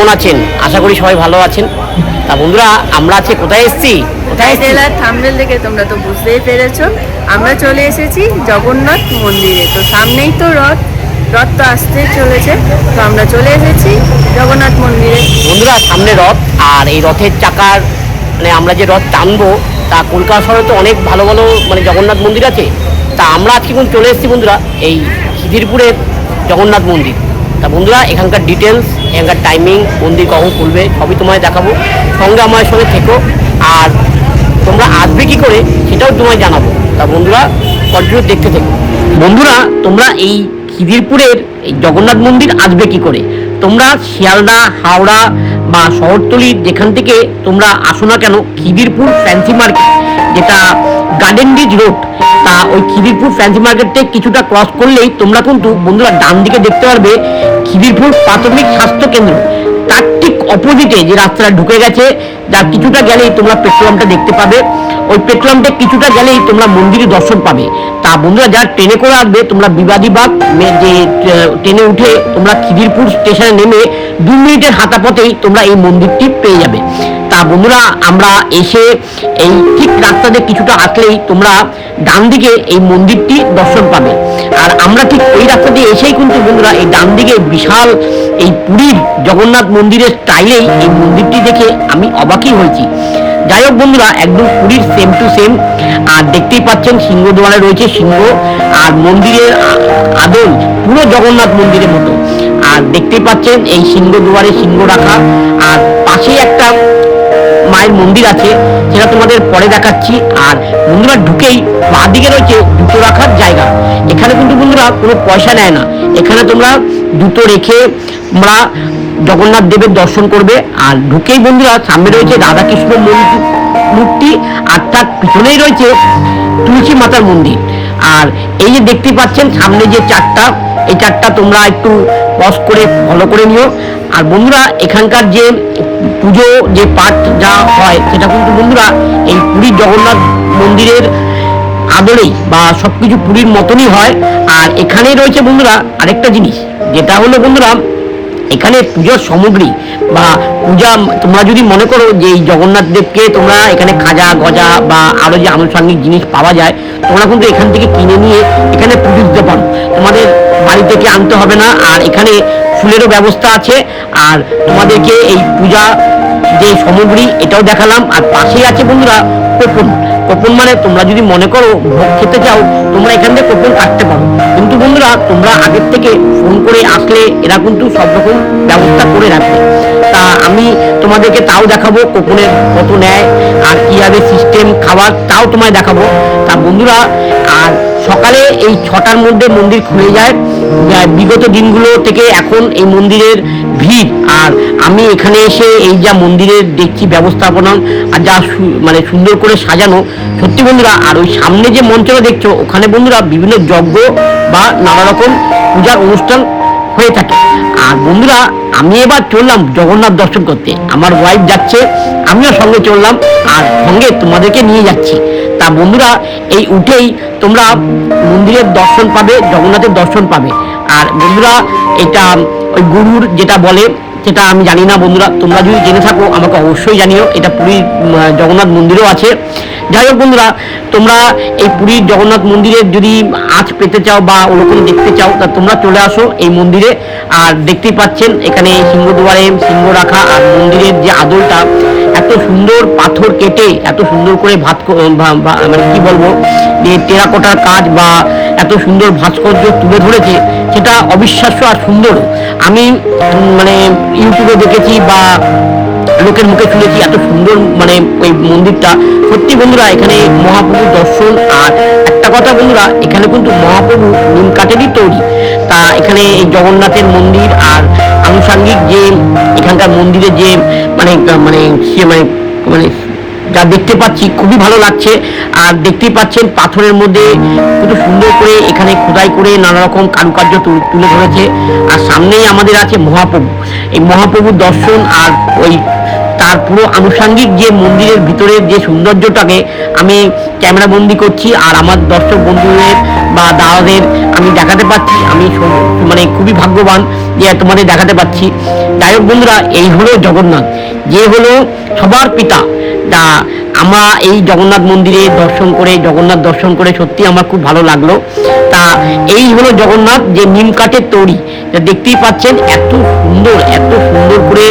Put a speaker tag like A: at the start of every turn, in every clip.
A: কেমন আছেন? আশা করি সবাই ভালো আছেন। তা বন্ধুরা আমরা আজকে কোথায় এসেছি? কোথায়
B: জেলার থাম্বেল দেখে তোমরা তো বুঝতেই পেরেছ। আমরা চলে এসেছি জগন্নাথ মন্দিরে। তো সামনেই তো রথ। রথ তো আসতে চলেছে। তো আমরা চলে এসেছি জগন্নাথ মন্দিরে।
A: বন্ধুরা সামনে রথ আর এই রথের চাকার মানে আমরা যে রথ টানবো তা কলকাতা শহরে তো অনেক ভালো ভালো মানে জগন্নাথ মন্দির আছে। তা আমরা আজকে কিন্তু চলে এসেছি বন্ধুরা? এই খিদিরপুরের জগন্নাথ মন্দির। তা বন্ধুরা এখানকার ডিটেলস এখানকার টাইমিং মন্দির কখন খুলবে, সবই তোমায় দেখাবো। সঙ্গে আমার সঙ্গে থেকো। আর তোমরা আসবে কি করে, সেটাও তোমায় জানাব। তা বন্ধুরা কন্টিনিউ দেখতে থেকো। বন্ধুরা, তোমরা এই খিদিরপুরের এই জগন্নাথ মন্দির আসবে কি করে? তোমরা শিয়ালদা, হাওড়া বা শহরতলির যেখান থেকে তোমরা আসো না কেন খিদিরপুর ফ্যান্সি মার্কেট যেটা গার্ডেন ব্রিজ রোড তা ওই খিদিরপুর ফ্যান্সি মার্কেট থেকে কিছুটা ক্রস করলেই তোমরা কিন্তু বন্ধুরা ডান দিকে দেখতে পারবে খিদিরপুর প্রাথমিক স্বাস্থ্য কেন্দ্র। তার ঠিক অপোজিটে যে রাস্তাটা ঢুকে গেছে যা কিছুটা গেলেই তোমরা পেট্রোলামটা দেখতে পাবে। ওই পেট্রোলামটা কিছুটা গেলেই তোমরা মন্দিরে দর্শন পাবে। তা বন্ধুরা, যারা ট্রেনে করে আসবে, তোমরা বিবাদীবাগ যে ট্রেনে উঠে তোমরা খিদিরপুর স্টেশনে নেমে দু মিনিটের হাঁটা পথেই তোমরা এই মন্দিরটি পেয়ে যাবে। তা বন্ধুরা, আমরা এসে এই ঠিক রাস্তাতে কিছুটা আসলেই তোমরা ডান দিকে এই মন্দিরটি দর্শন পাবে। আর আমরা ঠিক এই রাস্তা দিয়ে এসেই কিন্তু বন্ধুরা এই ডান দিকে বিশাল এই পুরীর জগন্নাথ মন্দিরের স্টাইলেই এই মন্দিরটি দেখে আমি অবাকই হয়েছি। যাই হোক বন্ধুরা, একদম পুরীর সেম টু সেম আর দেখতেই পাচ্ছেন সিংহদ্বারে রয়েছে সিংহ আর মন্দিরের আদল পুরো জগন্নাথ মন্দিরের মতো। আর দেখতেই পাচ্ছেন, এই সিংহ দুয়ারে সিংহ রাখা। আর পাশেই একটা মায়ের মন্দির আছে, সেটা তোমাদের পরে দেখাচ্ছি। আর বন্ধুরা ঢুকেই বাঁ দিকে রয়েছে জুতো রাখার জায়গা। এখানে কিন্তু বন্ধুরা কোনো পয়সা নেয় না। এখানে তোমরা জুতো রেখে তোমরা জগন্নাথ দেবের দর্শন করবে। আর ঢুকেই বন্ধুরা সামনে রয়েছে রাধাকৃষ্ণ মূর্তি- মূর্তি, আর তার পিছনেই রয়েছে তুলসী মাতার মন্দির। আর এই যে দেখতে পাচ্ছেন, সামনে যে চারটা, এই চারটা তোমরা একটু পজ করে ফলো করে নিও। আর বন্ধুরা, এখানকার যে পুজো যে পাঠ যা হয়, সেটা কিন্তু বন্ধুরা এই পুরীর জগন্নাথ মন্দিরের আদরেই বা সবকিছু পুরীর মতনই হয়। আর এখানেই রয়েছে বন্ধুরা আরেকটা জিনিস, যেটা হলো বন্ধুরা, এখানে পুজোর সামগ্রী বা পূজা, তোমরা যদি মনে করো যে এই জগন্নাথ দেবকে তোমরা এখানে খাজা, গজা বা আরও যে আনুষঙ্গিক জিনিস পাওয়া যায়, তোমরা কিন্তু এখান থেকে কিনে নিয়ে এখানে পুজো দিতে পারো। তোমাদের বাড়ি থেকে আনতে হবে না, আর এখানে ফুলেরও ব্যবস্থা আছে। আর তোমাদেরকে এই পূজা যে সামগ্রী এটাও দেখালাম। আর পাশেই আছে বন্ধুরা কোপন। কোপন মানে তোমরা যদি মনে করো ভোগ খেতে চাও, তোমরা এখান থেকে কোপন কাটতে পারো। কিন্তু বন্ধুরা, তোমরা আগের থেকে ফোন করে আসলে এরা কিন্তু সব রকম ব্যবস্থা করে রাখবে। তা আমি তোমাদেরকে তাও দেখাবো কোপনের কত নেয় আর কীভাবে সিস্টেম খাবার, তাও তোমায় দেখাবো। তা বন্ধুরা, আর সকালে এই ছটার মধ্যে মন্দির খুলে যায়। বিগত দিনগুলো থেকে এখন এই মন্দিরের ভিড়। আর আমি এখানে এসে এই যা মন্দিরের দেখছি ব্যবস্থাপনা আর যা মানে সুন্দর করে সাজানো, সত্যি বন্ধুরা, আর ওই সামনে যে মঞ্চটা দেখছ, ওখানে বন্ধুরা বিভিন্ন যজ্ঞ বা নানা রকম পূজার অনুষ্ঠান হয়ে থাকে। আর বন্ধুরা, আমি এবার চললাম জগন্নাথ দর্শন করতে। আমার ওয়াইফ যাচ্ছে, আমিও সঙ্গে চললাম, আর সঙ্গে তোমাদেরকে নিয়ে যাচ্ছি। তা বন্ধুরা, এই উঠেই তোমরা মন্দিরের দর্শন পাবে, জগন্নাথের দর্শন পাবে। আর বন্ধুরা, এটা ওই গুরুর যেটা বলে, সেটা আমি জানি না বন্ধুরা, তোমরা যদি জেনে থাকো, আমাকে অবশ্যই জানিও। এটা পুরী জগন্নাথ মন্দিরও আছে। যাই হোক বন্ধুরা, তোমরা এই পুরীর জগন্নাথ মন্দিরের যদি আজ পেতে চাও বা ওরকম দেখতে চাও, তা তোমরা চলে আসো এই মন্দিরে। আর দেখতেই পাচ্ছেন, এখানে সিংহদুয়ারে সিংহ রাখা আর মন্দিরের যে আদলটা, এত সুন্দর পাথর কেটে, এত সুন্দর করে ভাত মানে কি বলব, যে টেরাকোটার কাজ বা এত সুন্দর ভাস্কর্য তুলে ধরেছে, সেটা অবিশ্বাস্য আর সুন্দর। আমি মানে ইউটিউবে দেখেছি বা লোকের মুখে শুনেছি এত সুন্দর মানে ওই মন্দিরটা। সত্যি বন্ধুরা, এখানে মহাপ্রভুর দর্শন আর একটা কথা বন্ধুরা, এখানে কিন্তু মহাপ্রভু নিম কাঠেরই তৈরি। তা এখানে এই জগন্নাথের মন্দির আর আনুষাঙ্গিক যে এখানকার মন্দিরের যে মানে মানে সে মানে মানে যা দেখতে পাচ্ছি, খুবই ভালো লাগছে। আর দেখতেই পাচ্ছেন পাথরের মধ্যে কত সুন্দর করে এখানে খোদাই করে নানা রকম কারুকার্য তুলে ধরেছে। আর সামনেই আমাদের আছে মহাপ্রভু। এই মহাপ্রভুর দর্শন আর ওই তার পুরো আনুষাঙ্গিক যে মন্দিরের ভিতরের যে সৌন্দর্যটাকে আমি ক্যামেরা বন্দি করছি আর আমার দর্শক বন্ধুদের বা দাদাদের আমি দেখাতে পাচ্ছি, আমি মানে খুবই ভাগ্যবান যে তোমাদের দেখাতে পাচ্ছি। যাই হোক বন্ধুরা, এই হলো জগন্নাথ। যে হলো সবার পিতা। তা আমরা এই জগন্নাথ মন্দিরে দর্শন করে, জগন্নাথ দর্শন করে সত্যি আমার খুব ভালো লাগল। তা এই হলো জগন্নাথ যে নিম কাঠের তৈরি। দেখতেই পাচ্ছেন এত সুন্দর এত সুন্দর করে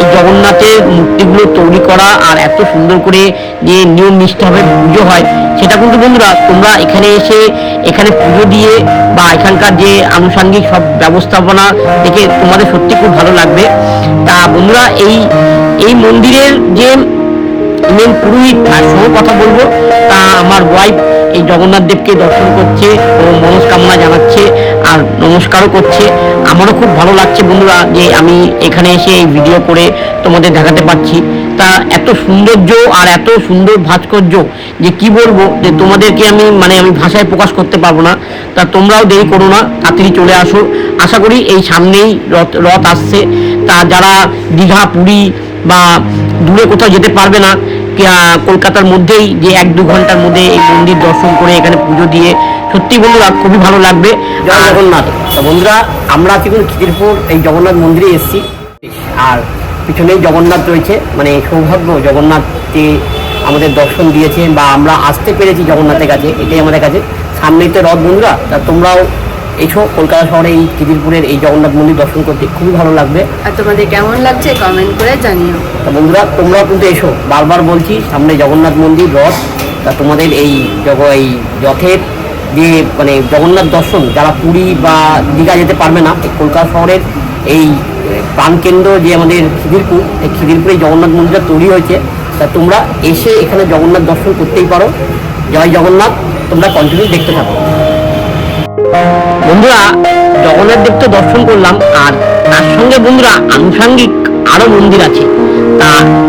A: এই জগন্নাথের মূর্তিগুলো তৈরি করা আর এত সুন্দর করে যে নিয়ম নিষ্ঠাভাবে পুজো হয়। সেটা কিন্তু বন্ধুরা, তোমরা এখানে এসে এখানে পুজো দিয়ে বা এখানকার যে আনুষাঙ্গিক সব ব্যবস্থাপনা দেখে তোমাদের সত্যি খুব ভালো লাগবে। তা বন্ধুরা, এই এই মন্দিরের যে মেন পুরোহিত তার সঙ্গে কথা বলব। তা আমার ওয়াইফ এই জগন্নাথ দেবকে দর্শন করছে ও মনস্কামনা জানাচ্ছে আর নমস্কারও করছে। আমারও খুব ভালো লাগছে বন্ধুরা যে আমি এখানে এসে এই ভিডিও করে তোমাদের দেখাতে পারছি। তা এত সৌন্দর্য আর এত সুন্দর ভাস্কর্য যে কি বলব, যে তোমাদেরকে আমি মানে আমি ভাষায় প্রকাশ করতে পারব না। তা তোমরাও দেরি করো না, তাড়াতাড়ি চলে আসো। আশা করি এই সামনেই রথ রথ আসছে। তা যারা দীঘা, পুরী বা দূরে কোথাও যেতে পারবে না কলকাতার মধ্যেই যে এক দু ঘণ্টার মধ্যে এই মন্দির দর্শন করে এখানে পুজো দিয়ে সত্যি বন্ধুরা খুবই ভালো লাগবে। জগন্নাথ। তো বন্ধুরা আমরা কিন্তু খিদিরপুর এই জগন্নাথ মন্দিরে এসেছি। আর পিছনেই জগন্নাথ রয়েছে মানে সৌভাগ্য জগন্নাথকে আমাদের দর্শন দিয়েছে বা আমরা আসতে পেরেছি জগন্নাথের কাছে এটাই আমাদের কাছে। সামনেই তো রথ বন্ধুরা তা তোমরাও এসো কলকাতা শহরে এই খিদিরপুরের এই জগন্নাথ মন্দির দর্শন করতে খুবই ভালো লাগবে।
B: আর তোমাদের কেমন লাগছে কমেন্ট করে জানিও।
A: তা বন্ধুরা তোমরাও কিন্তু এসো। বারবার বলছি সামনে জগন্নাথ মন্দির রথ তা তোমাদের এই জগ এই রথের যে মানে জগন্নাথ দর্শন যারা পুরী বা দীঘা যেতে পারবে না এই কলকাতা শহরের এই প্রাণকেন্দ্র যে আমাদের খিদিরপুর এই খিদিরপুরে জগন্নাথ মন্দিরটা তৈরি হয়েছে তা তোমরা এসে এখানে জগন্নাথ দর্শন করতেই পারো। জয় জগন্নাথ তোমরা কন্টিনিউ দেখতে থাকো। বন্ধুরা, জগন্নাথ দেব তো দর্শন করলাম, আর তার সঙ্গে বন্ধুরা আনুষাঙ্গিক আরও মন্দির আছে। তা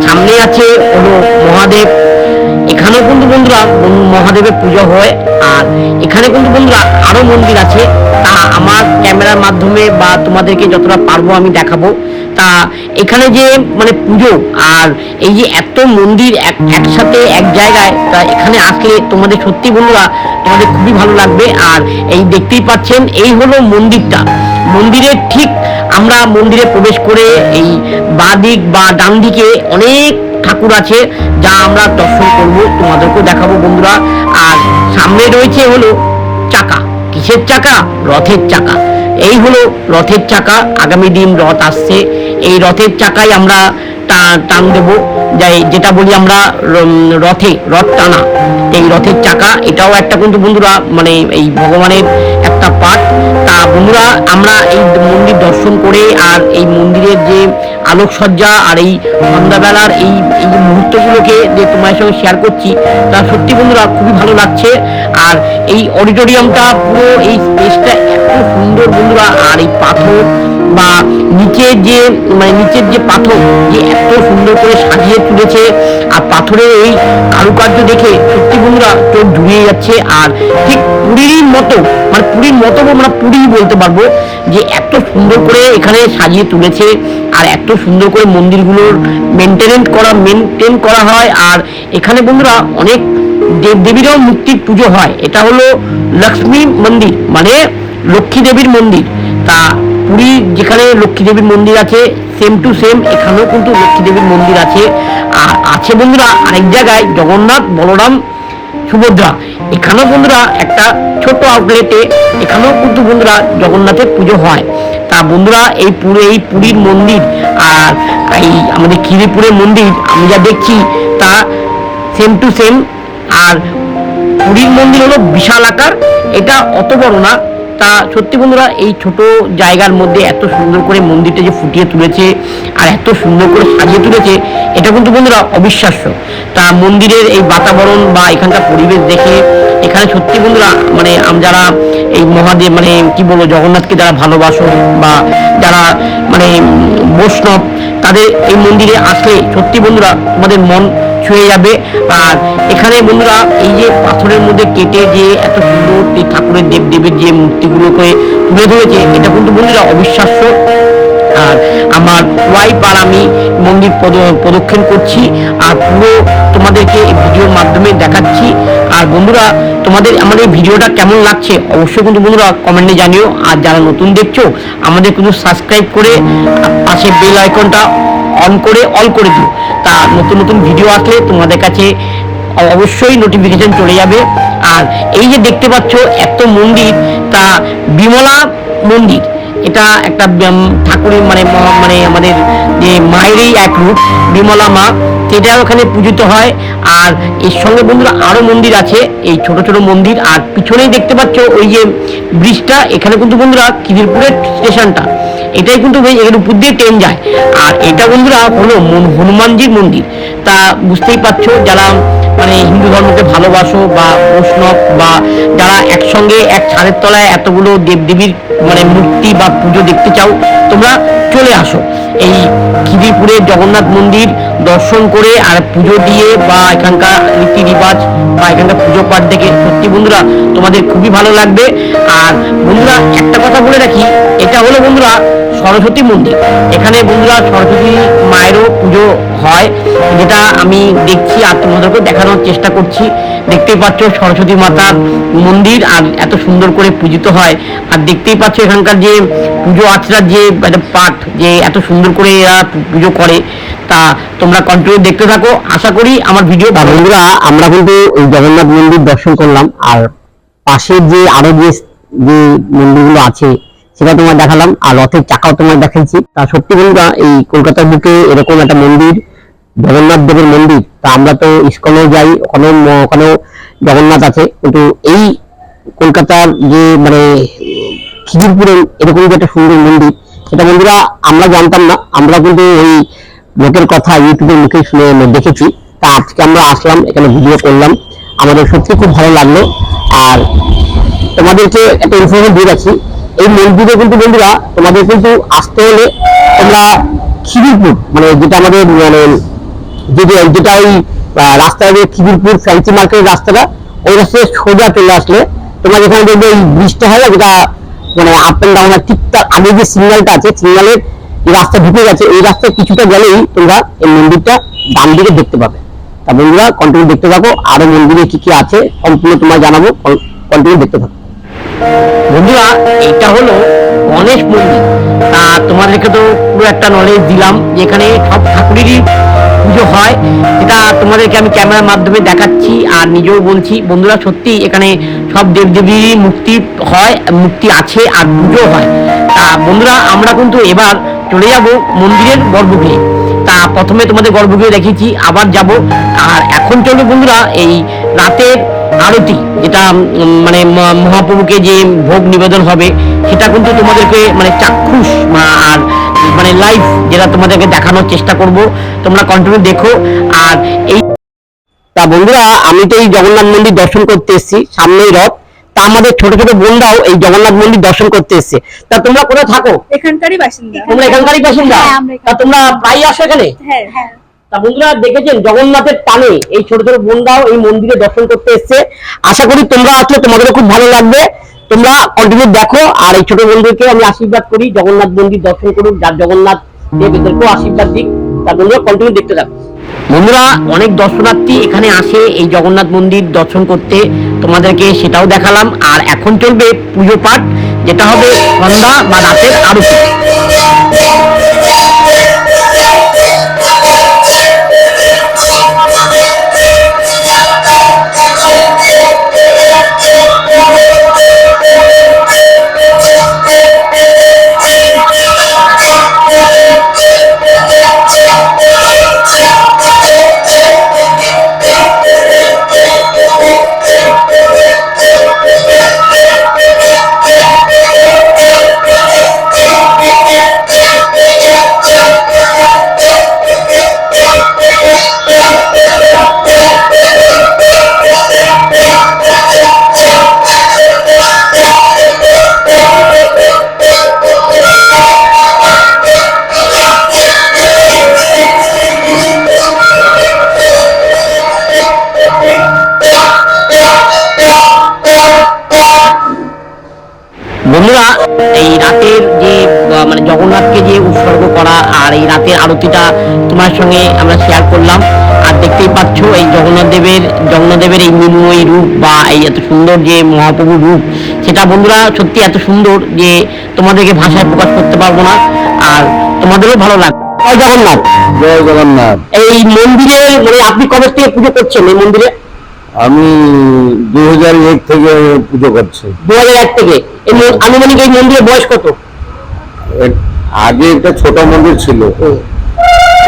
A: সামনে আছে হলো মহাদেব। এখানেও কিন্তু বন্ধুরা মহাদেবের পুজো হয়, আর এখানে কিন্তু বন্ধুরা আরও মন্দির আছে। তা আমার ক্যামেরার মাধ্যমে বা তোমাদেরকে যতটা পারব আমি দেখাবো। তা এখানে যে মানে পুজো, আর এই যে এত মন্দির এক- একসাথে এক জায়গায়, তা এখানে আসলে তোমাদের সত্যি বন্ধুরা তোমাদের খুবই ভালো লাগবে। আর এই দেখতেই পাচ্ছেন, এই হলো মন্দিরটা। মন্দিরের ঠিক আমরা মন্দিরে প্রবেশ করে এই বাঁ দিক বা ডান দিকে অনেক ঠাকুর আছে, যা আমরা দর্শন করব। তোমাদেরকেও দেখাবো বন্ধুরা। আর সামনে রয়েছে হলো চাকা। কিসের চাকা? রথের চাকা। এই হলো রথের চাকা। আগামী দিন রথ আসছে। এই রথের চাকায় আমরা টান দেবো। যাই- যেটা বলি আমরা রথে, রথ টানা। এই রথের চাকা, এটাও একটা কিন্তু বন্ধুরা মানে এই ভগবানের একটা পাঠ। তা বন্ধুরা, আমরা এই মন্দির দর্শন করে আর এই মন্দিরের যে আলোকসজ্জা আর এই সন্ধ্যাবেলার এই এই মুহূর্তগুলোকে যে তোমার সঙ্গে শেয়ার করছি, তা সত্যি বন্ধুরা খুবই ভালো লাগছে। আর এই অডিটোরিয়ামটা পুরো এই স্পেসটা এত সুন্দর বন্ধুরা। আর এই পাথর বা নিচের যে মানে নিচের যে পাথর, যে এত সুন্দর করে সাজিয়ে তুলেছে, আর পাথরের এই কারুকার্য দেখে সত্যি বন্ধুরা চোখ জুড়িয়ে যাচ্ছে। আর ঠিক পুরীর মতো মানে পুরীর মতো আমরা পুরী বলতে পারব যে এত সুন্দর করে এখানে সাজিয়ে তুলেছে, আর এত সুন্দর করে মন্দিরগুলোর মেনটেনেন্স করা মেনটেন করা হয়। আর এখানে বন্ধুরা অনেক দেব দেবীরাও মূর্তির পুজো হয়। এটা হলো লক্ষ্মী মন্দির মানে লক্ষ্মী দেবীর মন্দির। তা পুরী, যেখানে লক্ষ্মী দেবীর মন্দির আছে সেম টু সেম এখানেও কিন্তু লক্ষ্মী দেবীর মন্দির আছে। আর আছে বন্ধুরা আরেক জায়গায়, জগন্নাথ, বলরাম, সুভদ্রা। এখানেও বন্ধুরা একটা ছোট আউটলেটে এখানেও কিন্তু বন্ধুরা জগন্নাথের পুজো হয়। তা বন্ধুরা, এই পুরো এই পুরীর মন্দির আর এই আমাদের খিদিপুরের মন্দির, আমি যা দেখছি তা সেম টু সেম আর পুরীর মন্দির হলো বিশাল আকার, এটা অত বড় না। তা সত্যি বন্ধুরা, এই ছোট জায়গার মধ্যে এত সুন্দর করে মন্দিরটা যে ফুটিয়ে তুলেছে আর এত সুন্দর করে সাজিয়ে তুলেছে, এটা কিন্তু বন্ধুরা অবিশ্বাস্য। তা মন্দিরের এই বাতাবরণ বা এখানকার পরিবেশ দেখে, এখানে সত্যি বন্ধুরা মানে যারা এই মহাদেব মানে কি বলব, জগন্নাথকে যারা ভালোবাসো বা যারা মানে বৈষ্ণব, তাদের এই মন্দিরে আসলে সত্যি বন্ধুরা, তোমাদের মন ছুঁয়ে যাবে। আর এখানে বন্ধুরা, এই যে পাথরের মধ্যে কেটে যে এত সুন্দর ঠাকুরের দেব দেবীর যে মূর্তিগুলোকে তুলে ধরেছে, এটা কিন্তু বন্ধুরা অবিশ্বাস্য। আর আমার ওয়াইফ আর আমি মন্দির প্রদক্ষিণ করছি, আর পুরো তোমাদেরকে এই ভিডিওর মাধ্যমে দেখাচ্ছি। আর বন্ধুরা, তোমাদের আমার এই ভিডিওটা কেমন লাগছে অবশ্যই কিন্তু বন্ধুরা কমেন্টে জানিও। আর যারা নতুন দেখছ, আমাদের কিন্তু সাবস্ক্রাইব করে পাশে বেল আইকনটা অন করে অল করে দিও। তা নতুন নতুন ভিডিও আসলে তোমাদের কাছে অবশ্যই নোটিফিকেশন চলে যাবে। আর এই যে দেখতে পাচ্ছ এত মন্দির, তা বিমলা মন্দির, এটা একটা ঠাকুরের মানে মানে আমাদের যে মায়েরই এক রূপ, বিমলা মা, সেটা ওখানে পূজিত হয়। আর এর সঙ্গে বন্ধুরা আরও মন্দির আছে, এই ছোট ছোট মন্দির। আর পিছনেই দেখতে পাচ্ছ ওই যে ব্রিজটা, এখানে কিন্তু বন্ধুরা খিদিরপুরের স্টেশনটা। এটাই কিন্তু এর উপর দিয়ে ট্রেন যায়। আর এটা বন্ধুরা হলো হনুমানজির মন্দির। তা বুঝতেই পারছ যারা মানে হিন্দু ধর্মকে ভালোবাসো বা বৈষ্ণব বা যারা একসঙ্গে এক ছাদের তলায় এতগুলো দেবদেবীর মানে মূর্তি বা পুজো দেখতে চাও তোমরা চলে আসো। এই খিদিরপুরে জগন্নাথ মন্দির দর্শন করে আর পুজো দিয়ে বা এখানকার রীতি রিবাজ বা এখানকার পুজো পাঠ দেখে সত্যি বন্ধুরা তোমাদের খুবই ভালো লাগবে। আর বন্ধুরা একটা কথা বলে রাখি, এটা হলো বন্ধুরা সরস্বতী মন্দির। এখানে বন্ধুরা সরস্বতী মায়েরও পুজো হয়, যেটা আমি দেখছি আর তোমাদেরকে দেখানোর চেষ্টা করছি। দেখতেই পাচ্ছ সরস্বতী মাতার মন্দির, আর এত সুন্দর করে পূজিত হয়। আর দেখতেই পাচ্ছ এখানকার যে পুজো আচরার যে পাঠ, যে এত সুন্দর করে এরা পুজো করে, তা তোমরা কন্টিনিউ দেখতে থাকো। আশা করি আমার ভিডিও বন্ধুরা, আমরা কিন্তু এই জগন্নাথ মন্দির দর্শন করলাম। আর পাশের যে আরও যে মন্দিরগুলো আছে সেটা তোমার দেখালাম, আর রথের চাকাও তোমার দেখাচ্ছি তা সত্যি বন্ধুরা, এই কলকাতার বুকে এরকম একটা মন্দির, জগন্নাথ দেবের মন্দির, তা আমরা তো ইস্কনেও যাই, ওখানেও ওখানেও জগন্নাথ আছে, কিন্তু এই কলকাতার যে মানে খিদিরপুরে এরকম যে একটা সুন্দর মন্দির, সেটা বন্ধুরা আমরা জানতাম না, আমরা কিন্তু ওই লোকের কথা ইউটিউবের মুখে শুনে দেখেছি। তা আজকে আমরা আসলাম, এখানে ভিডিও করলাম, আমাদের সত্যি খুব ভালো লাগল। আর তোমাদেরকে একটা ইনফরমেশন দিয়ে রাখি এই মন্দিরে কিন্তু বন্ধুরা তোমাদের কিন্তু আসতে হলে তোমরা খিদিরপুর মানে যেটা আমাদের মানে যেটা ওই আহ, রাস্তায় যে খিদিরপুর ফ্যান্সি মার্কেটের রাস্তাটা ওই রাস্তায় সোজা চলে আসলে তোমরা যেখানে দেখবে এই ব্রিজটা হয় না যেটা মানে আপ অ্যান্ড ডাউন ঠিক তার আগে যে সিগন্যালটা আছে সিগন্যালের রাস্তা ঢুকে গেছে এই রাস্তায় কিছুটা গেলেই তোমরা এই মন্দিরটা ডান দিকে দেখতে পাবে। তা বন্ধুরা কন্টিনিউ দেখতে থাকো আরও মন্দিরে কি কি আছে সম্পূর্ণ তোমায় জানাব কন্টিনিউ দেখতে থাকো। বন্ধুরা, এটা হলো গণেশ মন্দির। তা তোমাদেরকে তো পুরো একটা নলেজ দিলাম এখানে সব ঠাকুরেরই পুজো হয়। এটা তোমাদেরকে আমি ক্যামেরার মাধ্যমে দেখাচ্ছি আর নিজেও বলছি, বন্ধুরা, সত্যি এখানে সব দেবদেবীর মূর্তি হয়, মূর্তি আছে আর পুজো হয়। তা বন্ধুরা, আমরা কিন্তু এবার চলে যাব মন্দিরের গর্ভগৃহে। তা প্রথমে তোমাদের গর্ভগৃহে দেখিয়েছি আবার যাব। আর এখন চলবে বন্ধুরা, এই রাতের আরতি, যেটা মানে মহাপ্রভুকে যে ভোগ নিবেদন হবে, সেটা কিন্তু তোমাদেরকে মানে চাক্ষুষ আর মানে লাইভ যেটা তোমাদেরকে দেখানোর চেষ্টা করব। তোমরা কন্টিনিউ দেখো। আর এই তা বন্ধুরা, আমি তো এই জগন্নাথ মন্দির দর্শন করতে এসেছি, সামনেই রথ। আমাদের ছোট ছোট বোনরাও এই জগন্নাথ মন্দির দর্শন করতে এসেছে। তা তোমরা কোথায় থাকো?
B: এখানকারই বাসিন্দা।
A: তোমরা এখানকারই বাসিন্দা?
C: হ্যাঁ,
A: তা তোমরা প্রায় আসো এখানে?
B: হ্যাঁ
C: হ্যাঁ।
A: তা বন্ধুরা দেখেছেন জগন্নাথের টানে এই ছোট ছোট বোনরাও এই মন্দিরে দর্শন করতে এসছে। আশা করি তোমরা আসলে তোমাদেরও খুব ভালো লাগবে। তোমরা কন্টিনিউ দেখো আর এই ছোট বন্ধুকে আমি আশীর্বাদ করি। জগন্নাথ মন্দির দর্শন করুক যার জগন্নাথ দেব এদেরকেও আশীর্বাদ দিক। তা বন্ধুরা কন্টিনিউ দেখতে থাকো। বন্ধুরা, অনেক দর্শনার্থী এখানে আসে এই জগন্নাথ মন্দির দর্শন করতে। তোমাদেরকে সেটাও দেখালাম। আর এখন চলবে পুজো পাঠ, যেটা হবে সন্ধ্যা বা রাতের আরতি।
D: আরতিটা তোমার সঙ্গে আমরা শেয়ার করলাম। আর দেখতেই পাচ্ছ এই জগন্নাথ দেবের জগন্নাথ দেবের এই মৃন্ময়ী রূপ বা এই এত সুন্দর যে মহাপ্রভুর রূপ সেটা বন্ধুরা সত্যি এত সুন্দর যে তোমাদেরকে ভাষায় প্রকাশ করতে পারব না। আর তোমাদেরও ভালো লাগবে। জয় জগন্নাথ।
C: জয় জগন্নাথ।
D: এই মন্দিরে মানে আপনি কবে থেকে পুজো করছেন এই মন্দিরে?
C: আমি দু হাজার এক থেকে পুজো করছি।
D: দু হাজার এক থেকে? আনুমানিক এই মন্দিরের বয়স কত?
C: আগে একটা ছোট মন্দির ছিল।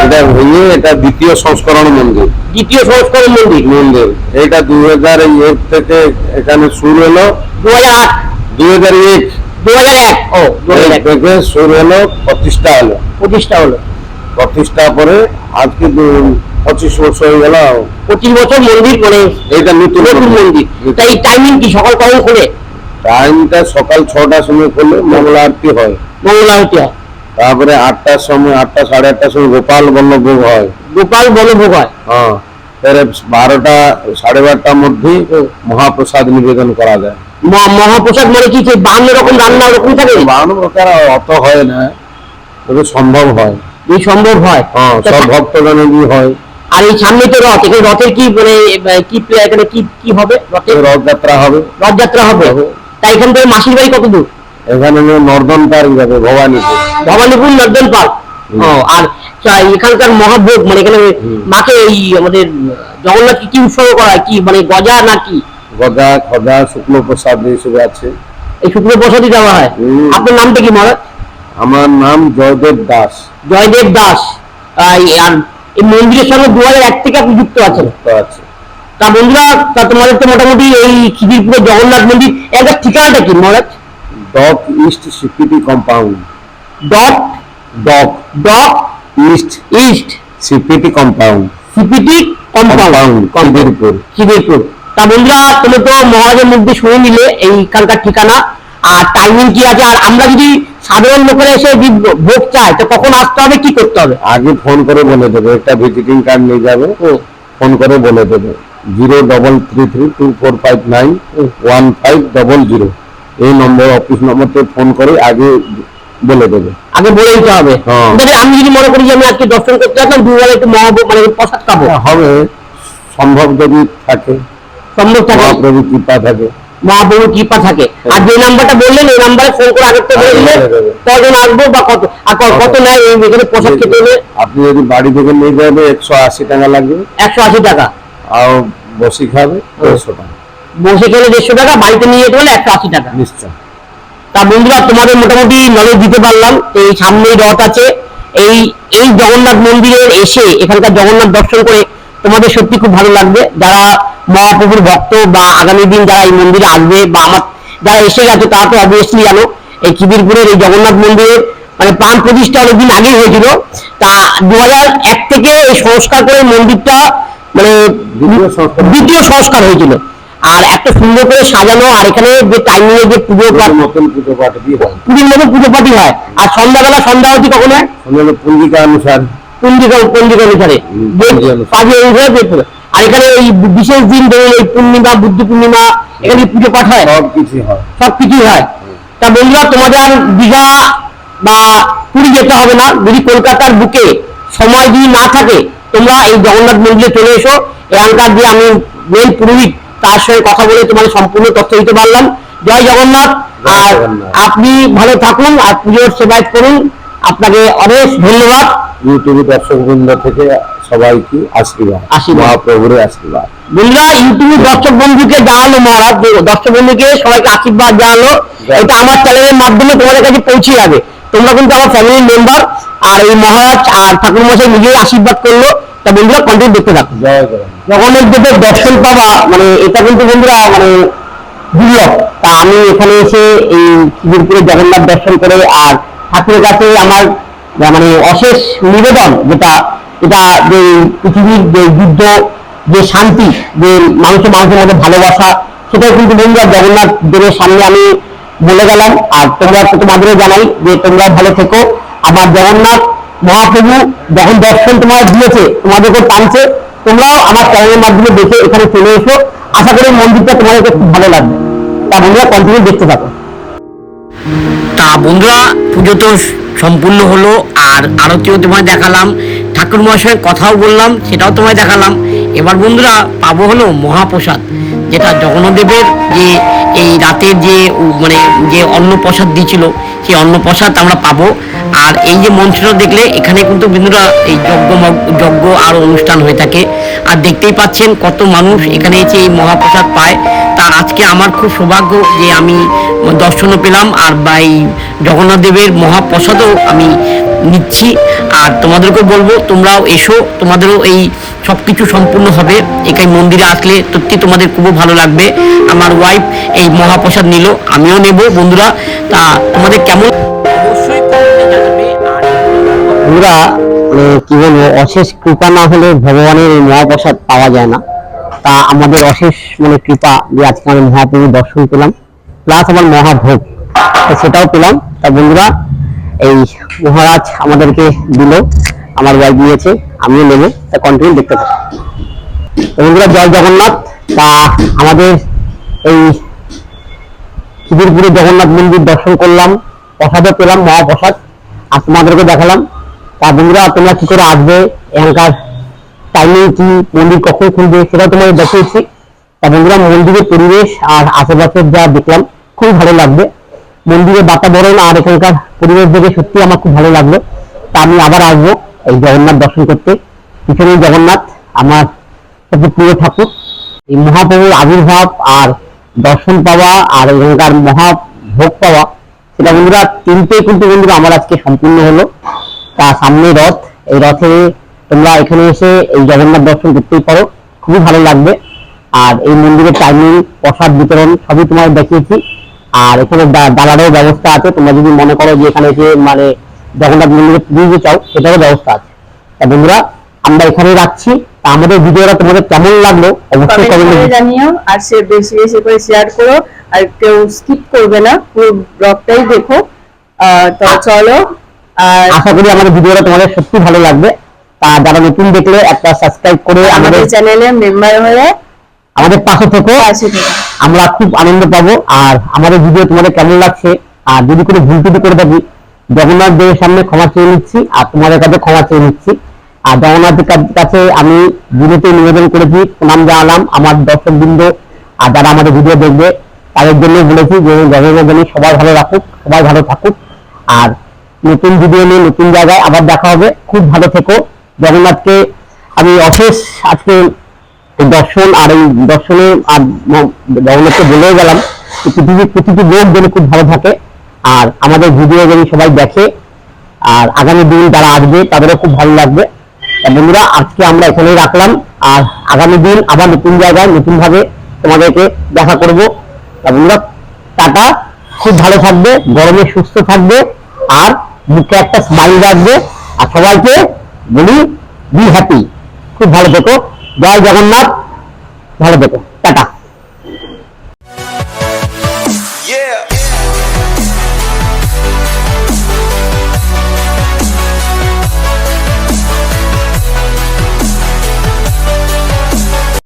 C: এটা ভেঙে এটা দ্বিতীয় সংস্করণ মন্দির।
D: দ্বিতীয় সংস্করণ মন্দির?
C: মন্দির। এটা দু হাজার এক থেকে এখানে শুরু হলো।
D: দু হাজার আট।
C: দু হাজার এক
D: দু হাজার এক। ও দু হাজার এক
C: থেকে শুরু হলো প্রতিষ্ঠা হলো।
D: প্রতিষ্ঠা হলো।
C: প্রতিষ্ঠা করে আজকে পঁচিশ বছর হয়ে গেল
D: পঁচিশ বছর মন্দির মানে
C: এইটা নতুন
D: নতুন মন্দির। তাই টাইমিং কি? সকাল কখন খোলে?
C: টাইমটা সকাল ছটার সময় করলে মঙ্গলা আরতি হয়।
D: মঙ্গলা হতে হয়।
C: তারপরে আটটার সময় আটটা সাড়ে আটটার সময় গোপাল বল্লভ ভোগ হয়।
D: গোপাল বনভোগ হয়?
C: হ্যাঁ তাহলে বারোটা সাড়ে বারোটার মধ্যে মহাপ্রসাদ নিবেদন করা যায়।
D: মহাপ্রসাদ মানে কি? বান্ন রকম রান্না ওরকম থাকে?
C: বারো প্রকার অত হয় না তবে সম্ভব হয়।
D: এই সম্ভব হয়?
C: হ্যাঁ সব ভক্তগণেরই হয়।
D: আর এই সামনে তো রথ এখানে রথের কি মানে কি এখানে কি কি হবে? রথের
C: রথযাত্রা হবে।
D: রথযাত্রা হবে? তাই এখান থেকে মাসির বাড়ি কত দূর?
C: এখানে নর্দন পার্ক যাবে ভবানীপুর
D: ভবানীপুর নর্দন পার্ক ও আর এখানকার মহাভোগ মানে এখানে মাকে এই আমাদের জগন্নাথকে কি উৎসর্গ করা হয়? কি মানে গজা না কি?
C: গদা খদা শুক্ল প্রসাদ এইসব আছে।
D: এই প্রসাদই দেওয়া হয়? আপনার নামটা কি মহারাজ?
C: আমার নাম জয়দেব দাস।
D: জয়দেব দাস। আর এই মন্দিরের সঙ্গে দু হাজার এক থেকে আপনি যুক্ত আছেন?
C: যুক্ত আছে।
D: তা বন্ধুরা তা তোমাদের তো মোটামুটি এই খিদিরপুরে জগন্নাথ মন্দির একটা ঠিকানাটা কি মহারাজ?
C: Dock east security compound
D: dot
C: dock
D: dot
C: east
D: east
C: security compound
D: CPT compound
C: Khidirpur
D: Khidirpur তা বন্ধুরা তুমি তো মহারাজের মধ্যে শুনে নিলে এইখানকার ঠিকানা। আর টাইমিং কি আছে? আর আমরা যদি সাধারণ লোকেরা এসে ভোগ চায় তো কখন আসতে হবে কি করতে হবে?
C: আগে ফোন করে বলে দেবে। একটা ভিজিটিং কার্ড নিয়ে যাবে। ও। ফোন করে বলে দেবে। Zero double three three two four five nine one five double zero এই নম্বর অফিস নম্বরতে ফোন করে আগে বলে দেবে।
D: আগে বলে দিতে হবে।
C: হ্যাঁ।
D: তবে আমি যদি মনে করি যে আমি আজকে দর্শন করতে আসলাম দুবেলা একটু মহাভোগ মানে প্রসাদ খাব।
C: হবে। সম্ভব যদি থাকে।
D: সম্ভব থাকে?
C: মহাপ্রভু কৃপা থাকে।
D: মহাপ্রভুর কৃপা থাকে। আর যে নাম্বারটা বললেন এই নাম্বারে ফোন করে আগে থেকে বলে দিলে
C: হ্যাঁ,
D: কজন আসব বা কত আর কত নেয় এই এখানে প্রসাদ খেতে হলে
C: আপনি যদি বাড়ি থেকে নিয়ে যাবে একশো আশি টাকা লাগবে।
D: একশো আশি টাকা।
C: আর বসি খাবে দেড়শো টাকা।
D: বসে খেলে দেড়শো টাকা বাড়িতে নিয়ে যেতে হলে একশো আশি টাকা।
C: নিশ্চয়।
D: তা বন্ধুরা তোমাদের মোটামুটি নলেজ দিতে পারলাম এই সামনেই রথ আছে। এই এই জগন্নাথ মন্দিরে এসে এখানকার জগন্নাথ দর্শন করে তোমাদের সত্যি খুব ভালো লাগবে। যারা মহাপ্রভুর ভক্ত বা আগামী দিন যারা এই মন্দিরে আসবে বা আমার যারা এসে গেছে তারা তো অবভিয়াসলি জানো এই খিদিরপুরের এই জগন্নাথ মন্দিরের মানে প্রাণ প্রতিষ্ঠা অনেকদিন আগেই হয়েছিল। তা দু এক থেকে এই সংস্কার করে মন্দিরটা মানে
C: দ্বিতীয় সংস্কার
D: হয়েছিল। আর একটা সুন্দর করে সাজানো আর এখানে যে টাইম টাইমিং যে পুজো পাঠ
C: নতুন পুজো পাঠ হয়।
D: পুরীর মতো পুজো পাঠি হয়। আর সন্ধ্যাবেলা সন্ধ্যা আরতি কখন? হয়
C: আমাদের পঞ্জিকা অনুসার
D: পঞ্জিকা পঞ্জিকা অনুসারে। পাঁচই অনুসারে আর এখানে এই বিশেষ দিন ধরুন এই পূর্ণিমা বুদ্ধ পূর্ণিমা এখানে পুজো পাঠ হয়?
C: সব কিছু হয়।
D: সব কিছুই হয়। তা বন্ধুরা তোমাদের আর দীঘা বা পুরী যেতে হবে না। যদি কলকাতার বুকে সময় যদি না থাকে তোমরা এই জগন্নাথ মন্দিরে চলে এসো। এখানকার যে আমি মেন পুরোহিত তার সঙ্গে কথা বলে তোমাদের সম্পূর্ণ তথ্য দিতে পারলাম। জয় জগন্নাথ। আর আপনি ভালো থাকুন আর পুজোর সেবায় করুন। আপনাকে অনেক ধন্যবাদ।
C: ইউটিউব দর্শক বৃন্দ থেকে সবাইকে আশীর্বাদ।
D: আশীর্বাদ।
C: মহাপ্রভুর আশীর্বাদ।
D: বন্ধুরা ইউটিউবে দর্শক বন্ধুকে জানালো মহারাজ। দর্শক বন্ধুকে সবাইকে আশীর্বাদ জানালো। এটা আমার চ্যানেলের মাধ্যমে তোমাদের কাছে পৌঁছে যাবে। তোমরা কিন্তু আমার ফ্যামিলির মেম্বার আর এই মহারাজ আর ঠাকুর মশাই নিজেই আশীর্বাদ করল। তা বন্ধুরা কন্টিনিউ দেখতে থাকো
C: জগন্নাথ
D: জগন্নাথ দেবের দর্শন পাওয়া মানে এটা কিন্তু বন্ধুরা মানে দুর্লভ তা আমি এখানে এসে এই খিদিরপুরে জগন্নাথ দর্শন করে আর ঠাকুরের কাছে আমার মানে অশেষ নিবেদন যেটা এটা যে পৃথিবীর যে যুদ্ধ যে শান্তি যে মানুষের মানুষের মধ্যে ভালোবাসা সেটাও কিন্তু বন্ধুরা জগন্নাথ দেবের সামনে আমি বলে গেলাম। আর তোমরা তোমাদেরও জানাই যে তোমরা ভালো থেকো। আমার জগন্নাথ মহাপ্রভু যখন দর্শন তোমার দিয়েছে তোমাদেরকে টানছে, তোমরাও আমার চ্যানেলের মাধ্যমে দেখে এখানে চলে এসো। আশা করি মন্দিরটা তোমাদেরকে খুব ভালো লাগবে। তা বন্ধুরা কন্টিনিউ দেখতে থাকো। তা
A: বন্ধুরা, পুজো তো সম্পূর্ণ হলো, আর আরতিও তোমায় দেখালাম। ঠাকুর মহাশয়ের কথাও বললাম, সেটাও তোমায় দেখালাম। এবার বন্ধুরা, পাবো হলো মহাপ্রসাদ, যেটা জগন্নাথদেবের যে এই রাতের যে মানে যে অন্নপ্রসাদ দিয়েছিল, সেই অন্নপ্রসাদ আমরা পাবো। আর এই যে মঞ্চটা দেখলে, এখানে কিন্তু বন্ধুরা এই যজ্ঞ যজ্ঞ আর অনুষ্ঠান হয়ে থাকে। আর দেখতেই পাচ্ছেন কত মানুষ এখানে এসে এই মহাপ্রসাদ পায়। তা আজকে আমার খুব সৌভাগ্য যে আমি দর্শনও পেলাম আর বা এই জগন্নাথ দেবের মহাপ্রসাদও আমি নিচ্ছি। আর তোমাদেরকেও বলব, তোমরাও এসো, তোমাদেরও এই সব কিছু সম্পূর্ণ হবে। এখানে মন্দিরে আসলে সত্যি তোমাদের খুবই ভালো লাগবে। আমার ওয়াইফ এই মহাপ্রসাদ নিল, আমিও নেব বন্ধুরা। তা তোমাদের কেমন?
D: বন্ধুরা মানে কি বলব, অশেষ কৃপা না হলে ভগবানের এই মহাপ্রসাদ পাওয়া যায় না। তা আমাদের অশেষ মানে কৃপা যে আজকে আমি মহাপ্রভু দর্শন পেলাম, প্লাস আমার মহাভোগ সেটাও পেলাম। তা বন্ধুরা, এই মহারাজ আমাদেরকে দিল, আমার ওয়াইফ নিয়েছে আমিও নেব, তা কন্টিনিউ দেখতে থাকো। বন্ধুরা, জয় জগন্নাথ। তা আমাদের এই খিদিরপুরে জগন্নাথ মন্দির দর্শন করলাম, প্রসাদও পেলাম, মহাপ্রসাদ। আর তোমাদেরকে দেখালাম তা বন্ধুরা, তোমরা কি করে আসবে? এখানকার টাইমিং কি? মন্দির কখন খুলবে? সেটাও তোমাদের দেখিয়েছি। তা বন্ধুরা, মন্দিরের পরিবেশ আর আশেপাশের যা দেখলাম খুব ভালো লাগবে। মন্দিরের বাতাবরণ আর এখানকার পরিবেশ দেখে সত্যি আমার খুব ভালো লাগল। তা আমি আবার আসব এই জগন্নাথ দর্শন করতে। পিছনে জগন্নাথ, আমার সবচেয়ে প্রিয় ঠাকুর। এই মহাপ্রভুর আবির্ভাব আর দর্শন পাওয়া আর এখানকার মহাভোগ পাওয়া, সেটা বন্ধুরা, তিনটেই কিন্তু বন্ধুরা আমার আজকে সম্পূর্ণ হলো। তা সামনে রথ। এই রথে তোমরা এখানে এসে এই জগন্নাথ দর্শন করতেই পারো। খুবই ভালো লাগবে। আর এই মন্দিরের টাইমিং প্রসাদ বিতরণ সবই তোমাদের দেখিয়েছি। আর এখানে দা- দালারের ব্যবস্থা আছে। তোমরা যদি মনে করো যে এখানে এসে মানে জগন্নাথ মন্দিরে পুজো দিতে চাও সেটারও ব্যবস্থা আছে। তা বন্ধুরা আমরা এখানে রাখছি। আমাদের ভিডিওটা তোমাদের কেমন লাগল? অবশ্যই
B: কমেন্ট জানিও। আর সে বেশি বেশি করে শেয়ার করো। আর কেউ স্কিপ করবে না। পুরো ব্লগটাই দেখো। আহ, তো চলো।
D: আশা করি আমাদের ভিডিওটা তোমাদের সত্যি ভালো লাগবে। তা যারা নতুন দেখলে একটা সাবস্ক্রাইব করে আমাদের
B: চ্যানেলে মেম্বার হয়ে
D: আমাদের পাশে থেকো। আমরা খুব আনন্দ পাবো। আর আমাদের ভিডিও তোমাদের কেমন লাগছে আর যদি কোনো ভুল ত্রুটি করে থাকি জগন্নাথ দেবের সামনে ক্ষমা চেয়ে নিচ্ছি আর তোমাদের কাছে ক্ষমা চেয়ে নিচ্ছি। আর জগন্নাথের কাছে আমি ভিডিওতে নিবেদন করেছি প্রণাম জানালাম আমার দর্শক বৃন্দ আর যারা আমাদের ভিডিও দেখবে তাদের জন্য বলেছি যে জগন্নাথ সবাই ভালো রাখুক সবাই ভালো থাকুক। আর নতুন ভিডিও নিয়ে নতুন জায়গায় আবার দেখা হবে। খুব ভালো থেকো। জগন্নাথকে আমি অশেষ আজকে দর্শন আর এই দর্শনে আর জগন্নাথকে বলেও গেলাম পৃথিবীর প্রতিটি লোক যেন খুব ভালো থাকে। আর আমাদের ভিডিও যেন সবাই দেখে, আর আগামী দিন যারা আসবে, তাদেরও খুব ভালো লাগবে। বন্ধুরা, আজকে আমরা এখানেই রাখলাম। আর আগামী দিন আবার নতুন জায়গায় নতুন ভাবে তোমাদেরকে দেখা করব। বন্ধুরা, টাটা। খুব ভালো থাকবে, গরমে সুস্থ থাকবে। আর মুখে একটা স্মাইল রাখবে, আর সবাইকে বলি বি হ্যাপি খুব ভালো থেকো। জয় জগন্নাথ। ভালো থেকো।